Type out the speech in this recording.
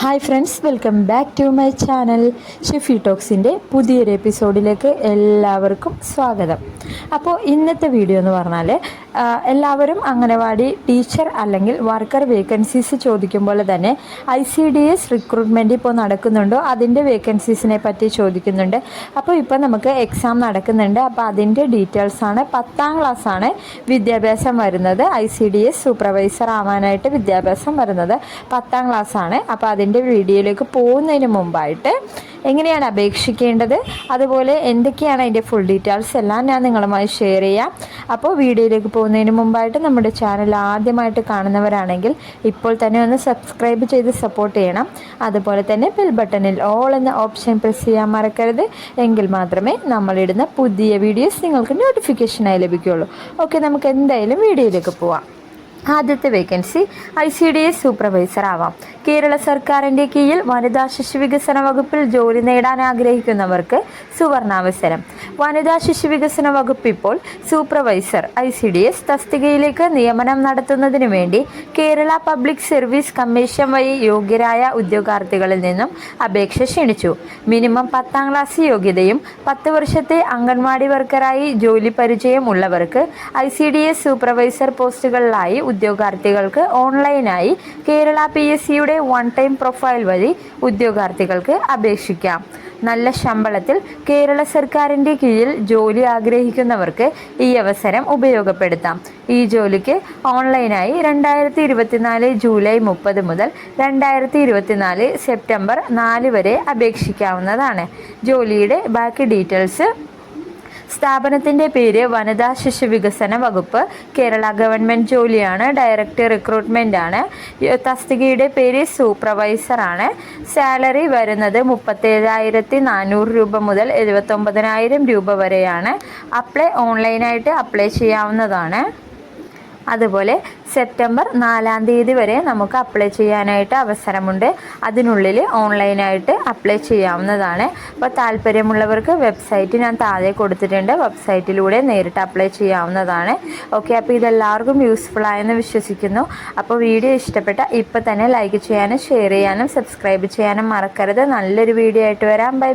Hi friends welcome back to my channel Shefi ടോക്സിന്റെ പുതിയൊരു എപ്പിസോഡിലേക്ക് എല്ലാവർക്കും സ്വാഗതം. അപ്പോൾ ഇന്നത്തെ വീഡിയോ എന്ന് പറഞ്ഞാൽ എല്ലാവരും അംഗനവാടി ടീച്ചർ അല്ലെങ്കിൽ വർക്കർ വേക്കൻസീസ് ചോദിക്കുമ്പോൾ തന്നെ I C D S recruitment ഇപ്പോൾ നടക്കുന്നുണ്ടോ? അതിന്റെ വേക്കൻസീസിനെ പറ്റി ചോദിക്കുന്നുണ്ട്. അപ്പോൾ ഇപ്പോൾ നമുക്ക് എക്സാം നടക്കുന്നുണ്ട്. അപ്പോൾ അതിന്റെ ആണ്. പത്താം ക്ലാസ് ആണ് വിദ്യാഭ്യാസം വരുന്നത്. I C D S supervisor ആവാനായിട്ട് വിദ്യാഭ്യാസം വരുന്നത് പത്താം ക്ലാസ് ആണ്. അപ്പോൾ അതിന്റെ വീഡിയോയിലേക്ക് പോകുന്നതിന് മുമ്പായിട്ട് എങ്ങനെയാണ് അപേക്ഷിക്കേണ്ടത്? അതുപോലെ എന്തൊക്കെയാണ് അതിന്റെ ഫുൾ ഡീറ്റെയിൽസ് എല്ലാം ഞാൻ നിങ്ങളുമായി ഷെയർ ചെയ്യാം. അപ്പോൾ വീഡിയോയിലേക്ക് പോകുന്നതിന് മുമ്പായിട്ട് നമ്മുടെ ചാനൽ ആദ്യമായിട്ട് കാണുന്നവരാണെങ്കിൽ ഇപ്പോൾ തന്നെ ഒന്ന് സബ്സ്ക്രൈബ് ചെയ്ത് സപ്പോർട്ട് ചെയ്യണം. അതുപോലെ തന്നെ ബെൽ ബട്ടണിൽ ഓൾ എന്ന ഓപ്ഷൻ പ്രസ് ചെയ്യാൻ മറക്കരുത്. എങ്കിൽ മാത്രമേ നമ്മളിടുന്ന പുതിയ വീഡിയോസ് നിങ്ങൾക്ക് നോട്ടിഫിക്കേഷനായി ലഭിക്കുകയുള്ളൂ. ഓക്കെ നമുക്ക് എന്തായാലും വീഡിയോയിലേക്ക് പോവാം. ആദ്യത്തെ vacancy I C D S supervisor ആവാം. കേരള സർക്കാരിന്റെ കീഴിൽ വനിതാ ശിശു വികസന വകുപ്പിൽ ജോലി നേടാൻ ആഗ്രഹിക്കുന്നവർക്ക് സുവർണാവസരം. വനിതാ ശിശു വികസന വകുപ്പ് ഇപ്പോൾ supervisor I C D S തസ്തികയിലേക്ക് നിയമനം നടത്തുന്നതിന് വേണ്ടി കേരള പബ്ലിക് സർവീസ് കമ്മീഷൻ വഴി യോഗ്യരായ ഉദ്യോഗാർത്ഥികളിൽ നിന്നും അപേക്ഷ ക്ഷണിച്ചു. മിനിമം പത്താം ക്ലാസ് യോഗ്യതയും പത്ത് വർഷത്തെ അംഗൻവാടി വർക്കറായി ജോലി പരിചയം ഉള്ളവർക്ക് I C D S supervisor പോസ്റ്റുകളിലായി ഉദ്യോഗാർത്ഥികൾക്ക് ഓൺലൈനായി കേരള പി എസ് സിയുടെ വൺ ടൈം പ്രൊഫൈൽ വഴി ഉദ്യോഗാർത്ഥികൾക്ക് അപേക്ഷിക്കാം. നല്ല ശമ്പളത്തിൽ കേരള സർക്കാരിന്റെ കീഴിൽ ജോലി ആഗ്രഹിക്കുന്നവർക്ക് ഈ അവസരം ഉപയോഗപ്പെടുത്താം. ഈ ജോലിക്ക് ഓൺലൈനായി രണ്ടായിരത്തി ഇരുപത്തിനാല് ജൂലൈ മുപ്പത് മുതൽ രണ്ടായിരത്തി ഇരുപത്തിനാല് സെപ്റ്റംബർ നാല് വരെ അപേക്ഷിക്കാവുന്നതാണ്. ജോലിയുടെ ബാക്കി ഡീറ്റെയിൽസ്. സ്ഥാപനത്തിന്റെ പേര് വനിതാ ശിശു വികസന വകുപ്പ്. കേരള ഗവൺമെന്റ് ജോലിയാണ്. ഡയറക്ടർ റിക്രൂട്ട്മെന്റ് ആണ് തസ്തികയുടെ പേര് സൂപ്പർവൈസർ ആണ് സാലറി വരുന്നത് മുപ്പത്തേഴായിരത്തി നാനൂറ് രൂപ മുതൽ എഴുപത്തൊമ്പതിനായിരം രൂപ വരെയാണ്. അപ്ലൈ ഓൺലൈനായിട്ട് അപ്ലൈ ചെയ്യാവുന്നതാണ്. അതുപോലെ സെപ്റ്റംബർ നാലാം തീയതി വരെ നമുക്ക് അപ്ലൈ ചെയ്യാനായിട്ട് അവസരമുണ്ട്. അതിനുള്ളിൽ ഓൺലൈനായിട്ട് അപ്ലൈ ചെയ്യാവുന്നതാണ്. അപ്പോൾ താല്പര്യമുള്ളവർക്ക് വെബ്സൈറ്റ് ഞാൻ താഴെ കൊടുത്തിട്ടുണ്ട്. വെബ്സൈറ്റിലൂടെ നേരിട്ട് അപ്ലൈ ചെയ്യാവുന്നതാണ്. ഓക്കെ അപ്പോൾ ഇതെല്ലാവർക്കും യൂസ്ഫുൾ ആയെന്ന് വിശ്വസിക്കുന്നു. അപ്പോൾ വീഡിയോ ഇഷ്ടപ്പെട്ട ഇപ്പോൾ തന്നെ ലൈക്ക് ചെയ്യാനും ഷെയർ ചെയ്യാനും സബ്സ്ക്രൈബ് ചെയ്യാനും മറക്കരുത്. നല്ലൊരു വീഡിയോ ആയിട്ട് വരാം. Bye bye